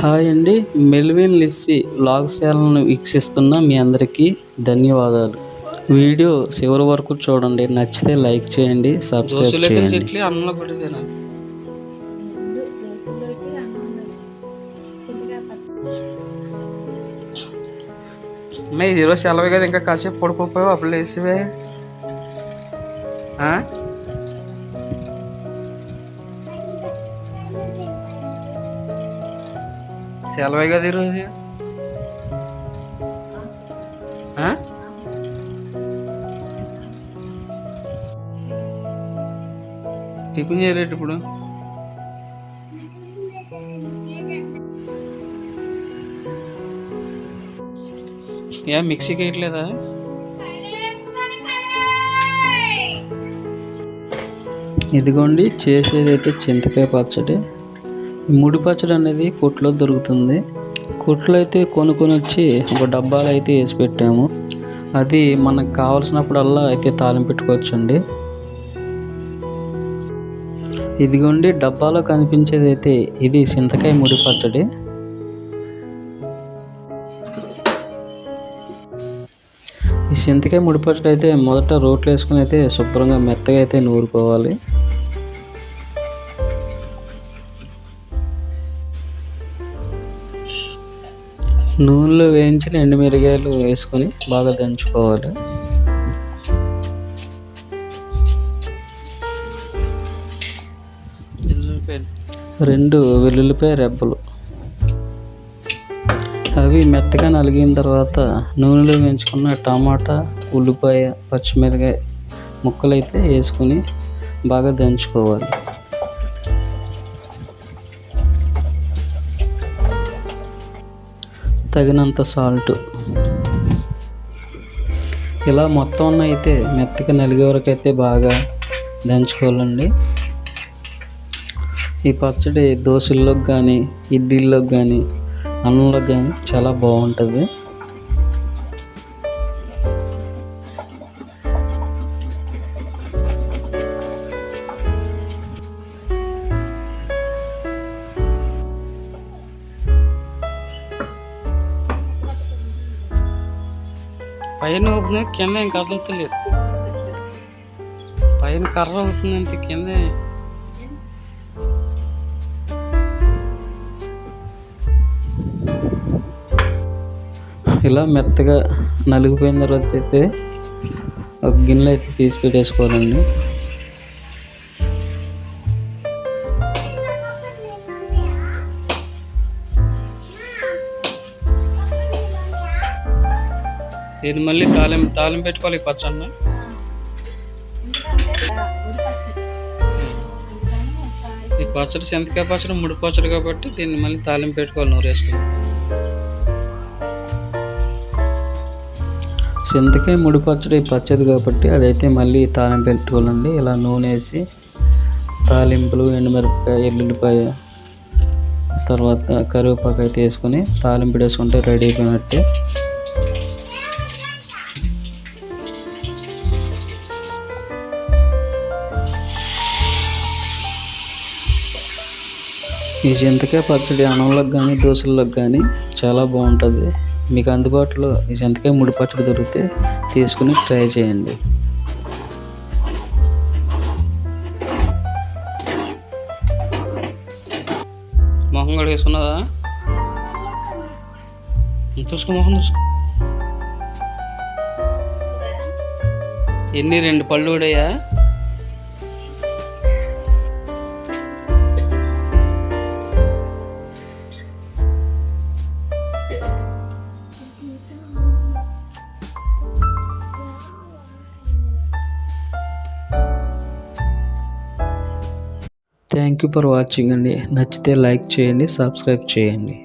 Hi అండి Melvin Lissy log ఛానల్ను వీక్షిస్తున్న మీ అందరికీ ధన్యవాదాలు. వీడియో చివరి వరకు చూడండి నచ్చితే లైక్ చేయండి సబ్స్క్రైబ్ చేయండి. మే ఈరోజు సెలవు కదా ఇంకా కాసేపు పడుకోపోయావు అప్పుడు లేసివే సెలవే కదా ఈరోజు టిఫిన్ చేయలేటు ఇప్పుడు. ఏ మిక్సీకి వేయట్లేదా? ఇదిగోండి చేసేది అయితే చింతకాయ పచ్చడి. ముడి పచ్చడి అనేది కొట్లో దొరుకుతుంది. కొట్లో అయితే కొనుక్కొని వచ్చి ఒక డబ్బాలో అయితే వేసి పెట్టాము. అది మనకు కావాల్సినప్పుడల్లా అయితే తాళం పెట్టుకోవచ్చండి. ఇదిగోండి డబ్బాలో కనిపించేది అయితే ఇది చింతకాయ ముడి పచ్చడి ఈ చింతకాయ ముడి పచ్చడి అయితే మొదట రోట్లు వేసుకుని అయితే శుభ్రంగా మెత్తగా అయితే నూరుకోవాలి. నూనెలో వేయించిన ఎండుమిరగాయలు వేసుకొని బాగా దంచుకోవాలి. రెండు వెల్లుల్లిపాయ రెబ్బలు. అవి మెత్తగా నలిగిన తర్వాత నూనెలో వేయించుకున్న టమాటా ఉల్లిపాయ పచ్చిమిరకాయ ముక్కలు అయితే బాగా దంచుకోవాలి. తగినంత సాల్ట్ ఇలా మొత్తం అయితే మెత్తగా నలిగే వరకు అయితే బాగా దంచుకోవాలండి. ఈ పచ్చడి దోశల్లోకి కానీ ఇడ్లీల్లోకి కానీ అన్నంలోకి కానీ చాలా బాగుంటుంది. పైన ఊపినా కింద ఏం కదలతలేదు పైన కర్ర అవుతుందంటే కింద ఇలా మెత్తగా నలిగిపోయిన తర్వాత అయితే ఒక గిన్నెలో అయితే తీసి పెట్టేసుకోవాలండి. దీన్ని మళ్ళీ తాలిం తాలింపు పెట్టుకోవాలి ఈ పచ్చన్న ఈ పచ్చడి చింతకాయ పచ్చడి ముడి పచ్చడి కాబట్టి దీన్ని మళ్ళీ తాలింపు పెట్టుకోవాలి నూరు వేసుకుని. చింతకాయ ముడి పచ్చడి పచ్చది కాబట్టి అదైతే మళ్ళీ తాలింపు పెట్టుకోవాలండి. ఇలా నూనె వేసి తాలింపులు ఎండుమిరపకాయ ఎల్లుల్లిపాయ తర్వాత కరివేపాకు అయితే వేసుకొని తాలింపు వేసుకుంటే రెడీ అయిపోయినట్టే. ఈ చింతకాయ పచ్చడి అన్నంలోకి కానీ దోశల్లోకి కానీ చాలా బాగుంటుంది. మీకు అందుబాటులో ఈ చింతకాయ ముడి పచ్చడి దొరికితే తీసుకుని ట్రై చేయండి. మొహం కడిగేసుకున్నదా చూసుకో మొహం చూసుకో. ఎన్ని? రెండు పళ్ళు కూడా థ్యాంక్ యూ ఫర్ వాచింగ్ అండి. నచ్చితే లైక్ చేయండి సబ్స్క్రైబ్ చేయండి.